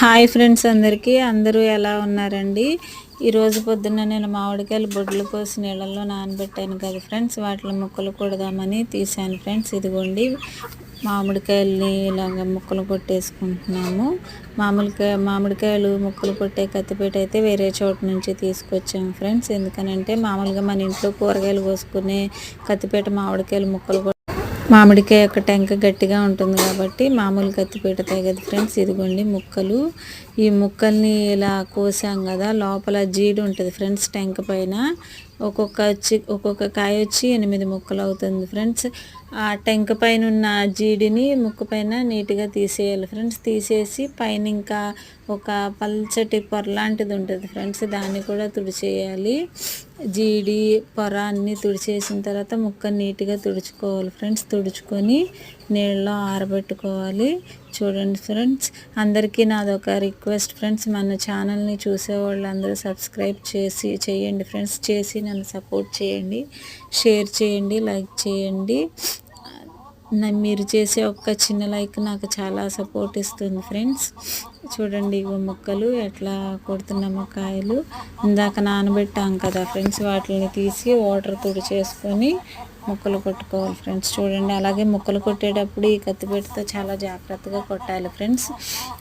Hi friends అందరికీ. అందరూ ఎలా ఉన్నారండి? ఈరోజు పొద్దున్న నేను మామిడికాయలు బొడ్లు కోసి నీళ్ళల్లో నానబెట్టాను కదా ఫ్రెండ్స్. వాటిలో ముక్కలు కొడదామని తీసాను ఫ్రెండ్స్. ఇదిగోండి మామిడికాయలని ఇలాగ ముక్కలు కొట్టేసుకుంటున్నాము. మామిడికాయ మామిడికాయలు ముక్కలు కొట్టే కత్తిపేట అయితే వేరే చోట నుంచి తీసుకొచ్చాము ఫ్రెండ్స్. ఎందుకనంటే మామూలుగా మన ఇంట్లో కూరగాయలు కోసుకునే కత్తిపేట మామిడికాయలు ముక్కలు మామిడికాయ యొక్క టెంక గట్టిగా ఉంటుంది కాబట్టి మామూలు కత్తిపీట కదా ఫ్రెండ్స్. ఇదిగోండి ముక్కలు. ఈ ముక్కల్ని ఇలా కోసాం కదా లోపల జీడి ఉంటుంది ఫ్రెండ్స్ టెంక పైన. ఒక్కొక్క వచ్చి ఒక్కొక్క కాయ వచ్చి ఎనిమిది ముక్కలు అవుతుంది ఫ్రెండ్స్. ఆ టెంక పైన ఉన్న జీడిని ముక్క పైన నీట్గా తీసేయాలి ఫ్రెండ్స్. తీసేసి పైన ఇంకా ఒక పల్చటి పొర లాంటిది ఉంటుంది ఫ్రెండ్స్. దాన్ని కూడా తుడిచేయాలి. జీడి పొర అన్నీ తుడిచేసిన తర్వాత ముక్క నీట్గా తుడుచుకోవాలి ఫ్రెండ్స్. తుడుచుకొని నీళ్ళలో ఆరబెట్టుకోవాలి. చూడండి ఫ్రెండ్స్. అందరికీ నాదొక రిక్వెస్ట్ ఫ్రెండ్స్. మన ఛానల్ని చూసే వాళ్ళందరూ సబ్స్క్రైబ్ చేసి చేయండి ఫ్రెండ్స్. చేసి నన్ను సపోర్ట్ చేయండి. షేర్ చేయండి లైక్ చేయండి. మీరు చేసే ఒక్క చిన్న లైక్ నాకు చాలా సపోర్ట్ ఇస్తుంది ఫ్రెండ్స్. చూడండి ఇగో ముక్కలు ఎట్లా కొడుతున్నామో కాయలు ఇందాక నానబెట్టాం కదా ఫ్రెండ్స్ వాటిని తీసి వాటర్ తుడి చేసుకొని ముక్కలు కొట్టుకోవాలి ఫ్రెండ్స్. చూడండి అలాగే ముక్కలు కొట్టేటప్పుడు ఈ కత్తిపేటతో చాలా జాగ్రత్తగా కొట్టాలి ఫ్రెండ్స్.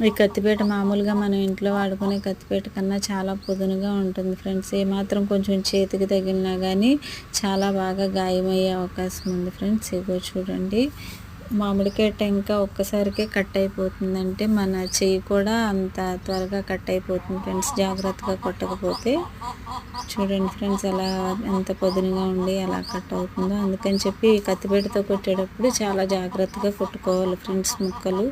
ఈ కత్తిపేట మామూలుగా మనం ఇంట్లో వాడుకునే కత్తిపేట కన్నా చాలా పొదునుగా ఉంటుంది ఫ్రెండ్స్. ఏమాత్రం కొంచెం చేతికి తగిలినా కానీ చాలా బాగా గాయమయ్యే అవకాశం ఉంది ఫ్రెండ్స్. ఇగో చూడండి. మామిడికాయ టెంక ఒక్కసారికే కట్ అయిపోతుందంటే మన చెయ్యి కూడా అంత త్వరగా కట్ అయిపోతుంది ఫ్రెండ్స్. జాగ్రత్తగా కొట్టకపోతే చూడండి ఫ్రెండ్స్ ఎలా ఎంత పొదునుగా ఉండి ఎలా కట్ అవుతుందో. అందుకని చెప్పి కత్తిపేటతో కొట్టేటప్పుడు చాలా జాగ్రత్తగా కొట్టుకోవాలి ఫ్రెండ్స్ ముక్కలు.